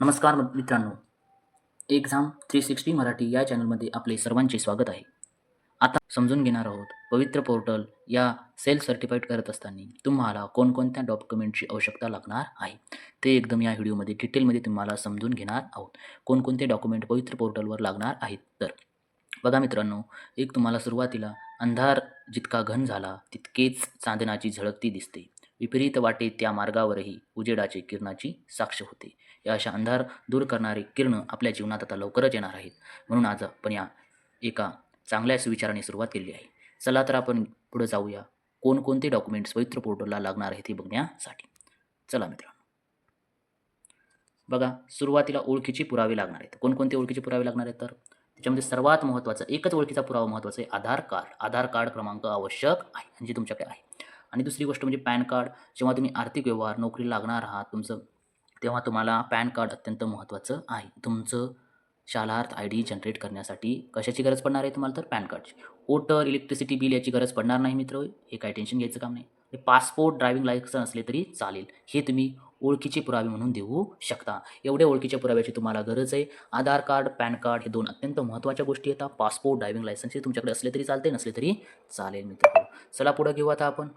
नमस्कार मित्रांनो. Exam three sixty Marathi या चॅनलमध्ये आपले सर्वांचे स्वागत आहे. आता समजून घेणार आहोत पवित्र पोर्टल या सेल्फ सर्टिफाईड करत असताना तुम्हाला कोणकोणत्या डॉक्युमेंटची आवश्यकता लागणार आहे? ते एकदम या व्हिडिओमध्ये डिटेलमध्ये तुम्हाला समजून घेणार आहोत. कोणकोणते डॉक्युमेंट पवित्र पोर्टलवर लागणार आहेत? तर बघा मित्रांनो एक तुम्हाला सुरुवातीला अंधार जितका घन झाला तितकेच चांदणाची झळकती दिसते. विपरीत वाटे त्या मार्गावरही उजेडाचे किरणाची साक्ष होते. या अशा अंधार दूर करणारे किरण आपल्या जीवनात आता लवकरच येणार आहेत. म्हणून आज आपण या एका चांगल्या सुविचाराने सुरुवात केली आहे. चला तर आपण पुढे जाऊया. कोणकोणते डॉक्युमेंट्स पवित्र पोर्टलला लागणार आहेत हे बघण्यासाठी. चला मित्रांनो. बघा सुरुवातीला ओळखीचे पुरावे लागणार आहेत. कोणकोणते ओळखीचे पुरावे लागणार आहेत तर? त्याच्यामध्ये सर्वात महत्त्वाचा एकच ओळखीचा पुरावा महत्त्वाचा आहे आधार कार्ड. आधार कार्ड क्रमांक आवश्यक आहे म्हणजे तुमच्याकडे आहे. आणि दुसरी गोष्ट म्हणजे पॅन कार्ड. जेव्हा तुम्ही आर्थिक व्यवहार नोकरी लागणार आहात तुमचं तेव्हा तुम्हाला पॅन कार्ड अत्यंत महत्त्वाचं आहे. तुमचं शालार्थ आय डी जनरेट करण्यासाठी कशाची गरज पडणार आहे तुम्हाला तर पॅन कार्डची? वोटर इलेक्ट्रिसिटी बिल याची गरज पडणार नाही मित्र हे काही टेन्शन घ्यायचं काम नाही. पासपोर्ट ड्रायव्हिंग लायसन असले तरी चालेल. हे तुम्ही ओळखीचे पुरावे म्हणून देऊ शकता. एवढ्या ओळखीच्या पुराव्याची तुम्हाला गरज आहे. आधार कार्ड पॅन कार्ड हे दोन अत्यंत महत्त्वाच्या गोष्टी येतात पासपोर्ट ड्रायव्हिंग लायसन्स हे तुमच्याकडे असले तरी चालते नसले तरी चालेल मित्र. चला पुढं घेऊ आता आपण.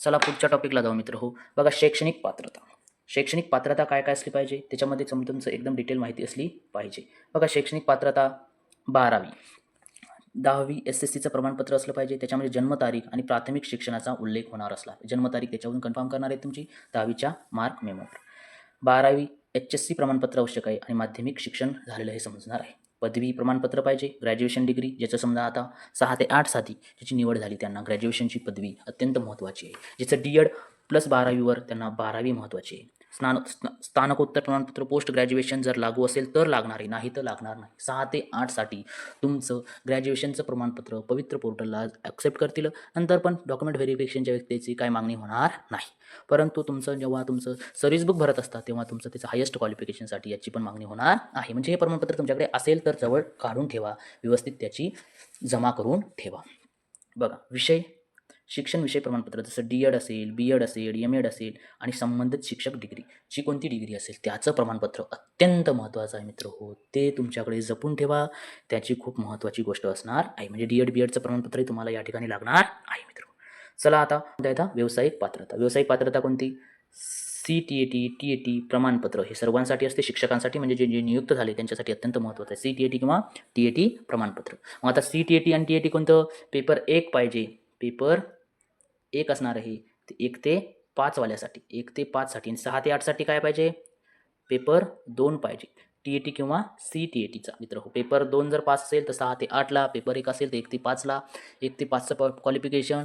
चला पुढच्या टॉपिकला जाऊ मित्र हो. बघा शैक्षणिक पात्रता. शैक्षणिक पात्रता काय काय असली पाहिजे? त्याच्यामध्ये सम तुमचं एकदम डिटेल माहिती असली पाहिजे. बघा शैक्षणिक पात्रता बारावी. दहावी एस एस सीचं प्रमाणपत्र असलं पाहिजे. त्याच्यामध्ये जन्मतारीख आणि प्राथमिक शिक्षणाचा उल्लेख होणार असला. जन्मतारीख त्याच्यावरून कन्फर्म करणार आहे तुमची दहावीच्या मार्क मेमोवर बारावी एच एस सी प्रमाणपत्र आवश्यक आहे आणि माध्यमिक शिक्षण झालेलं हे समजणार आहे. पदवी प्रमाणपत्र पाहिजे ग्रॅज्युएशन डिग्री ज्याचं समजा आता सहा ते आठ साथी ज्याची निवड झाली त्यांना ग्रॅज्युएशनची पदवी अत्यंत महत्त्वाची आहे. ज्याचं डी एड प्लस बारावीवर त्यांना बारावी महत्त्वाची आहे. स्नान स्न स्थानकोत्तर प्रमाणपत्र पोस्ट ग्रॅज्युएशन जर लागू असेल तर लागणार आहे नाही तर लागणार नाही. सहा ते आठसाठी तुमचं ग्रॅज्युएशनचं प्रमाणपत्र पवित्र पोर्टलला ॲक्सेप्ट करतील. नंतर पण डॉक्युमेंट व्हेरिफिकेशनच्या व्यक्तीची काय मागणी होणार नाही. परंतु तुमचं जेव्हा तुमचं सर्व्हिस बुक भरत असतात तेव्हा तुमचं त्याचं हायेस्ट क्वालिफिकेशनसाठी याची पण मागणी होणार आहे. म्हणजे हे प्रमाणपत्र तुमच्याकडे असेल तर जवळ काढून ठेवा. व्यवस्थित त्याची जमा करून ठेवा. बघा विषय शिक्षण विषय प्रमाणपत्र जसं डी एड असेल बी एड असेल एम एड असेल आणि संबंधित शिक्षक डिग्री जी कोणती डिग्री असेल त्याचं प्रमाणपत्र अत्यंत महत्त्वाचं आहे मित्र. हो ते तुमच्याकडे जपून ठेवा. त्याची खूप महत्त्वाची गोष्ट असणार आहे. म्हणजे डी एड बी एडचं प्रमाणपत्रही तुम्हाला या ठिकाणी लागणार आहे मित्र. चला आता आता व्यावसायिक पात्रता. व्यावसायिक पात्रता कोणती? C T A T T A T प्रमाणपत्र. हे सर्वांसाठी असते शिक्षकांसाठी म्हणजे जे जे नियुक्त झाले त्यांच्यासाठी अत्यंत महत्त्वाचं आहे. सी टी ए टी किंवा टी ए टी प्रमाणपत्र. मग आता सी टी ए टी आणि टी ए टी कोणतं? पेपर एक पाहिजे. पेपर एक असणार आहे. ते एक ते पाचवाल्यासाठी एक ते पाचसाठी आणि सहा ते आठसाठी काय पाहिजे? पेपर दोन पाहिजे. टी ए टी किंवा सी टी ए टीचा मित्र हो. पेपर दोन जर पाच असेल तर सहा ते आठला पेपर एक असेल तर एक ते पाचला एक ते पाचचं qualification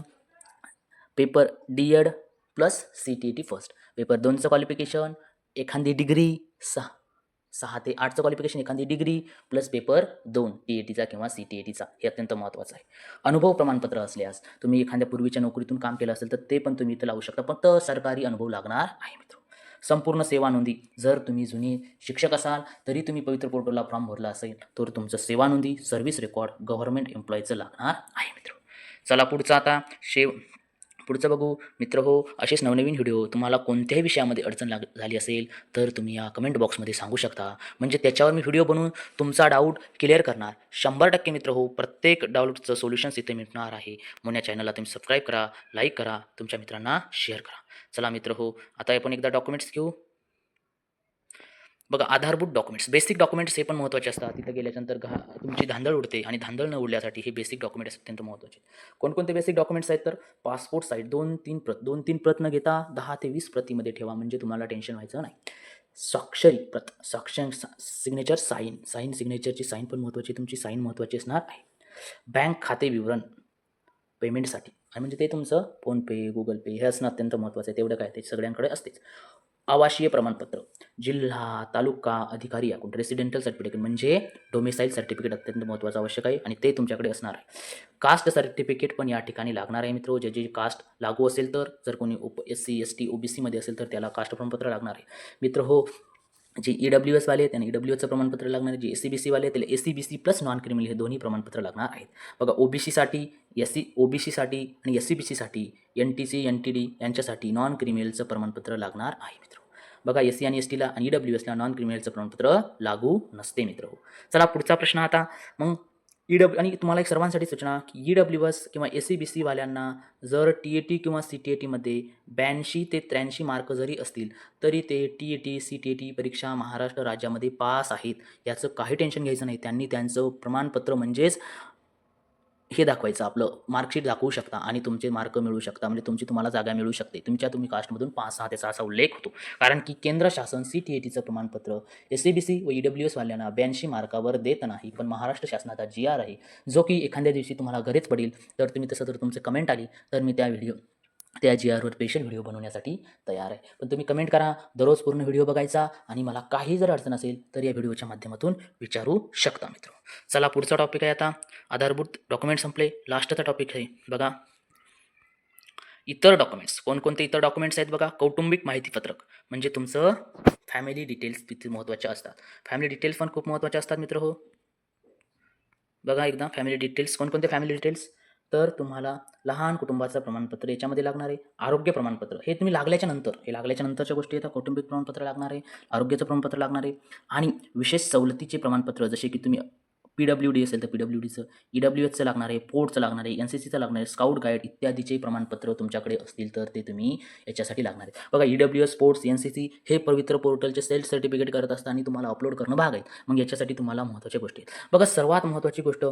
paper D Ed plus C T A T first paper दोनचं क्वालिफिकेशन एखादी डिग्री सहा. सहा ते आठचं क्वालिफिकेशन एखादी डिग्री प्लस पेपर दोन टी ए टीचा किंवा सी टी ए टीचा हे अत्यंत महत्त्वाचं आहे. अनुभव प्रमाणपत्र असल्यास तुम्ही एखाद्या पूर्वीच्या नोकरीतून काम केलं असेल तर ते पण तुम्ही इथं लावू शकता. फक्त सरकारी अनुभव लागणार आहे मित्र. संपूर्ण सेवा नोंदी. जर तुम्ही जुनी शिक्षक असाल तरी तुम्ही पवित्र पोर्टलला फॉर्म भरला असेल तर तुमचं सेवा नोंदी सर्व्हिस रेकॉर्ड गव्हर्नमेंट एम्प्लॉईचं लागणार आहे मित्र. चला पुढचं आता शेव पुढचं बघू. मित्र हो असेच नवनवीन व्हिडिओ. तुम्हाला कोणत्याही विषयामध्ये अडचण लाग झाली असेल तर तुम्ही या कमेंट बॉक्समध्ये सांगू शकता. म्हणजे त्याच्यावर मी व्हिडिओ बनवून तुमचा डाऊट क्लिअर करणार. शंभर टक्के मित्र हो प्रत्येक डाऊटचं सोल्युशन्स इथे मिळणार आहे. म्हणून या चॅनलला तुम्ही सबस्क्राईब करा लाईक करा तुमच्या मित्रांना शेअर करा. चला मित्र हो आता आपण एकदा डॉक्युमेंट्स घेऊ. बघा आधारभूत डॉक्युमेंट्स बेसिक डॉक्युमेंट्स हे पण महत्त्वाचे असतात. तिथं गेल्यानंतर घा तुमची धांदळ उडते आणि धांदळ न उडल्यासाठी हे बेसिक डॉक्युमेंट्स अत्यंत महत्त्वाचे कोणकोणते बेसिक डॉक्युमेंट्स आहेत तर? पासपोर्ट साईज दोन तीन प्रत दोन तीन प्रत न घेता दहा ते वीस प्रतीमध्ये ठेवा म्हणजे तुम्हाला टेन्शन व्हायचं नाही. स्वाक्षरी प्रत साक्षर सिग्नेचर साईन साईन सिग्नेचरची साईन पण महत्त्वाची तुमची साईन महत्त्वाची असणार आहे. बँक खाते विवरण पेमेंटसाठी आणि म्हणजे ते तुमचं फोनपे गुगल पे हे असणं अत्यंत महत्त्वाचं आहे. तेवढं काय ते सगळ्यांकडे असतेच. आवासीय प्रमाणपत्र. जिल्हा तालुका अधिकारी याकडून रेसिडेंटल सर्टिफिकेट म्हणजे डोमिसाईल सर्टिफिकेट अत्यंत महत्त्वाचं आवश्यक आहे आणि ते तुमच्याकडे असणार आहे. कास्ट सर्टिफिकेट पण या ठिकाणी लागणार आहे मित्र. जे जे कास्ट लागू असेल तर जर कोणी उप S C S T O B सीमध्ये असेल तर त्याला कास्ट प्रमाणपत्र लागणार आहे. मित्र हो जे ई डब्ल्यू एस वाले आहेत त्यांना ई डब्ल्यू एसचं प्रमाणपत्र लागणार आहे. जे एस सी बी सी वाले आहेत त्याला S C B C plus non criminal हे दोन्ही प्रमाणपत्र लागणार आहेत. बघा ओ बी सीसाठी एस सी ओ बी सीसाठी आणि एस सी बी सीसाठी N T C N T D यांच्यासाठी नॉन क्रिमिनलचं प्रमाणपत्र लागणार आहे मित्र. बघा एस सी आणि एस टीला आणि ई डब्ल्यू एसला नॉन क्रिमिनलचं प्रमाणपत्र लागू नसते मित्र. हो चला पुढचा प्रश्न आता. मग ई डब्ल्यू आणि तुम्हाला एक सर्वांसाठी सूचना की ई डब्ल्यू एस किंवा एस सी बी सीवाल्यांना जर टी ए टी किंवा सी टी ए टीमध्ये ब्याऐंशी ते त्र्याऐंशी मार्क जरी असतील तरी ते T A T C T A T परीक्षा महाराष्ट्र राज्यामध्ये पास आहेत. याचं काही टेन्शन घ्यायचं नाही. त्यांनी त्यांचं प्रमाणपत्र म्हणजेच हे दाखवायचं आपलं. मार्कशीट दाखवू शकता आणि तुमचे मार्क मिळू शकता. म्हणजे तुमची तुम्हाला जागा मिळू शकते. तुमच्या तुम्ही कास्टमधून पास सहा त्याचा असा उल्लेख होतो. कारण की केंद्र शासन सी टी ए टीचं प्रमाणपत्र एस सी बी सी व ई डब्ल्यू एसवाल्यांना ब्याऐंशी मार्कावर देत नाही. पण महाराष्ट्र शासनाचा जी आर आहे. जो की एखाद्या दिवशी तुम्हाला घरीच पडेल तर तुम्ही तसं जर तुमचे कमेंट आली तर मी त्या व्हिडिओ त्या जी आरवर स्पेशल व्हिडिओ बनवण्यासाठी तयार आहे. पण तुम्ही कमेंट करा. दररोज पूर्ण व्हिडिओ बघायचा आणि मला काही जर अडचण असेल तर या व्हिडिओच्या माध्यमातून विचारू शकता मित्र. चला पुढचा टॉपिक आहे आता. आधारभूत डॉक्युमेंट संपले. लास्टचा टॉपिक आहे. बघा. इतर डॉक्युमेंट्स कोणकोणते इतर डॉक्युमेंट्स आहेत बघा? कौटुंबिक माहितीपत्रक. म्हणजे तुमचं फॅमिली डिटेल्स तिथे महत्त्वाचे असतात. फॅमिली डिटेल्स पण खूप महत्त्वाचे असतात मित्र हो. बघा एकदा. फॅमिली डिटेल्स कोणकोणते फॅमिली डिटेल्स तर तुम्हाला लहान कुटुंबाचं प्रमाणपत्र याच्यामध्ये लागणार आहे. आरोग्य प्रमाणपत्र. हे तुम्ही लागल्याच्या नंतर हे लागल्याच्या नंतरच्या गोष्टी येतात कौटुंबिक प्रमाणपत्र लागणार आहे आरोग्याचं प्रमाणपत्र लागणार आहे आणि विशेष सवलतीचे प्रमाणपत्र जसे की तुम्ही पी डब्ल्यू डी असेल तर पी डब्ल्यू डीचं ई डब्ल्यू एचचं लागणार आहे पोर्टचं लागणार आहे एन सी सीचं लागणार आहे स्काउट गाईड इत्यादीचे प्रमाणपत्र तुमच्याकडे असतील तर ते तुम्ही याच्यासाठी लागणार आहे. बघा E W S sports N C C हे पवित्र पोर्टलचे सेल्फ सर्टिफिकेट करत असताना तुम्हाला अपलोड करणं भाग आहे मग याच्यासाठी तुम्हाला महत्त्वाच्या गोष्टी आहेत. बघा सर्वात महत्त्वाची गोष्ट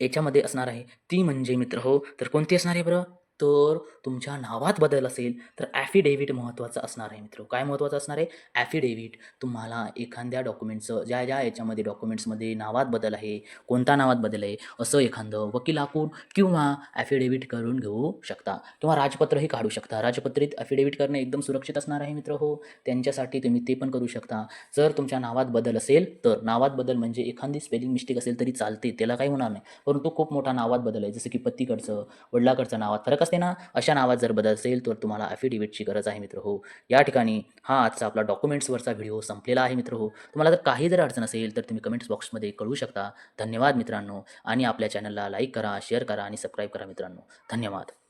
याच्यामध्ये असणार आहे. ती म्हणजे मित्र हो. तर कोणती असणार आहे बरं? तर तुमच्या नावात बदल असेल तर ॲफिडेव्हिट महत्त्वाचं असणार आहे मित्र. काय महत्त्वाचं असणार आहे? ॲफिडेव्हिट तुम्हाला एखाद्या डॉक्युमेंटचं ज्या ज्या याच्यामध्ये डॉक्युमेंट्समध्ये नावात बदल आहे कोणता नावात बदल आहे असं एखादं वकिलाकडून किंवा ॲफिडेव्हिट करून घेऊ शकता. किंवा राजपत्रही काढू शकता. राजपत्रित ॲफिडेव्हिट करणे एकदम सुरक्षित असणार आहे मित्र हो. त्यांच्यासाठी तुम्ही ते पण करू शकता. जर तुमच्या नावात बदल असेल तर नावात बदल म्हणजे एखादी स्पेलिंग मिस्टेक असेल तरी चालते त्याला काही होणार नाही. परंतु खूप मोठा नावात बदल आहे. जसं की पत्तीकडचं वडिलाकडचं नावात फरक असते ना अशा नावात जर बदल असेल तर तुम्हाला ॲफिडेव्हिटची गरज आहे मित्र हो. या ठिकाणी हा आजचा आपला डॉक्युमेंट्सवरचा व्हिडिओ संपलेला आहे मित्र हो. तुम्हाला जर काही जर अडचण असेल तर तुम्ही कमेंट्स बॉक्समध्ये कळू शकता. धन्यवाद मित्रांनो. आणि आपल्या चॅनलला लाईक करा शेअर करा आणि सबस्क्राईब करा मित्रांनो. धन्यवाद.